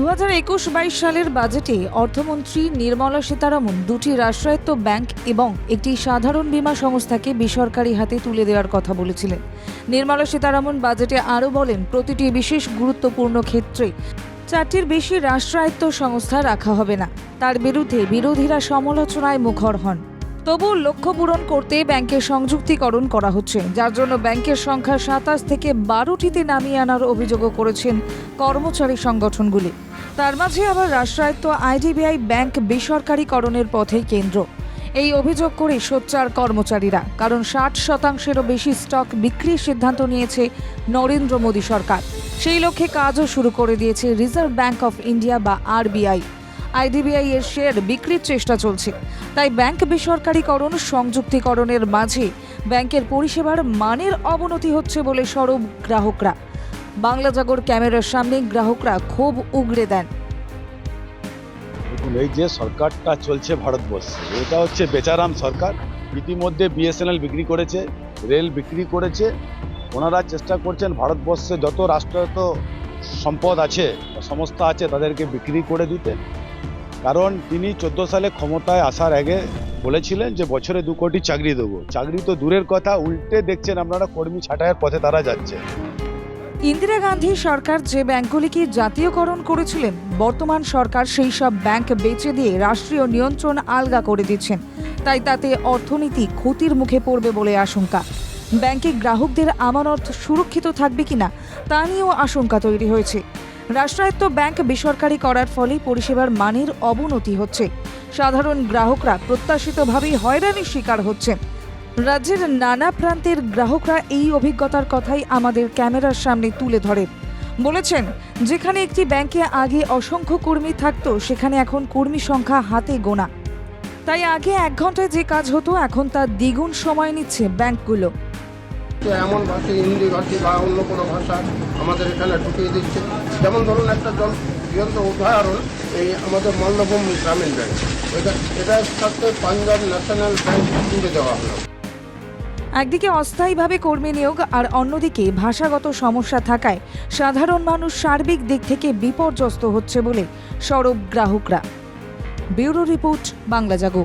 দু হাজার একুশ বাইশ সালের বাজেটে অর্থমন্ত্রী নির্মলা সীতারামন দুটি রাষ্ট্রায়ত্ত ব্যাংক এবং একটি সাধারণ বীমা সংস্থাকে বেসরকারি হাতে তুলে দেওয়ার কথা বলেছিলেন। নির্মলা সীতারামন বাজেটে আরও বলেন, প্রতিটি বিশেষ গুরুত্বপূর্ণ ক্ষেত্রে চারটির বেশি রাষ্ট্রায়ত্ত সংস্থা রাখা হবে না। তার বিরুদ্ধে বিরোধীরা সমালোচনায় মুখর হন। তবু লক্ষ্য পূরণ করতে ব্যাংকের সংযুক্তিকরণ করা হচ্ছে, যার জন্য ব্যাংকের সংখ্যা সাতাশ থেকে বারোটিতে নামিয়ে আনার অভিযোগও করেছেন কর্মচারী সংগঠনগুলি। তার মাঝে আবার রাষ্ট্রায়ত্ত আইডিবিআই ব্যাংক বেসরকারীকরণের পথে কেন্দ্র। এই অভিযোগ করে সোচ্চার কর্মচারীরা, কারণ ষাট শতাংশেরও বেশি স্টক বিক্রির সিদ্ধান্ত নিয়েছে নরেন্দ্র মোদী সরকার। সেই লক্ষ্যে কাজও শুরু করে দিয়েছে রিজার্ভ ব্যাংক অফ ইন্ডিয়া বা আরবিআই। আইডিবিআই এর শেয়ার বিক্রির চেষ্টা চলছে। তাই ব্যাংক বেসরকারীকরণ সংযুক্তিকরণের মাঝে ব্যাংকের পরিষেবার মানের অবনতি হচ্ছে বলে সরব গ্রাহকরা। বাংলা জাগর ক্যামেরার সামনে গ্রাহকরা ক্ষোভ উগড়ে দেন। এই যে সরকারটা চলছে ভারতবর্ষে, এটা হচ্ছে বেচারাম সরকার। ইতিমধ্যে বিএসএনএল বিক্রি করেছে, রেল বিক্রি করেছে। ওনারা চেষ্টা করছেন ভারতবর্ষে যত রাষ্ট্রায়ত্ত সম্পদ আছে সংস্থা আছে, তাদেরকে বিক্রি করে দিতে। কারণ তিনি চোদ্দ সালে ক্ষমতায় আসার আগে বলেছিলেন যে, বছরে দু কোটি চাকরি দেবো। চাকরি তো দূরের কথা, উল্টে দেখছেন আপনারা কর্মী ছাঁটাইয়ের পথে তারা যাচ্ছে। ইন্দিরা গান্ধী সরকার যে ব্যাংকগুলিকে জাতীয়করণ করেছিলেন, বর্তমান সরকার সেই সব ব্যাংক বেচে দিয়ে রাষ্ট্রীয় নিয়ন্ত্রণ আলগা করে দিচ্ছেন। তাই তাতে অর্থনীতি ক্ষতির মুখে পড়বে বলে আশঙ্কা। ব্যাংকে গ্রাহকদের আমানত সুরক্ষিত থাকবে কিনা, তা নিয়েও আশঙ্কা তৈরি হয়েছে। রাষ্ট্রায়ত্ত ব্যাংক বেসরকারি করার ফলে পরিষেবার মানের অবনতি হচ্ছে। সাধারণ গ্রাহকরা প্রত্যাশিতভাবেই হয়রানির শিকার হচ্ছেন। রাজ্যের নানা প্রান্তের গ্রাহকরা এই অভিজ্ঞতার কথাই আমাদের ক্যামেরার সামনে তুলে ধরে। বলেছেন, যেখানে একটি ব্যাংকে আগে অসংখ্য কর্মী থাকতো, সেখানে এখন কর্মী সংখ্যা হাতে গোনা। তাই আগে এক ঘন্টায় যে কাজ হতো, এখন তার দ্বিগুণ সময় নিচ্ছে ব্যাংকগুলো। এমন ভাষা হিন্দি ভাষী বা অন্য কোনো ভাষা আমাদের এখানে ঢুকিয়ে দিচ্ছে। যেমন ধরুন একটা জল জীবন্ত উদাহরণ, এই আমাদের মল্লভূম গ্রামীণ ব্যাংক। এটা এটার সাথে পাঞ্জাব ন্যাশনাল ব্যাংক জুড়ে দেওয়া হলো। একদিকে অস্থায়ীভাবে কর্মী নিয়োগ আর অন্যদিকে ভাষাগত সমস্যা থাকায় সাধারণ মানুষ সার্বিক দিক থেকে বিপর্যস্ত হচ্ছে বলে সরব গ্রাহকরা। Bureau report, Bangla Jago.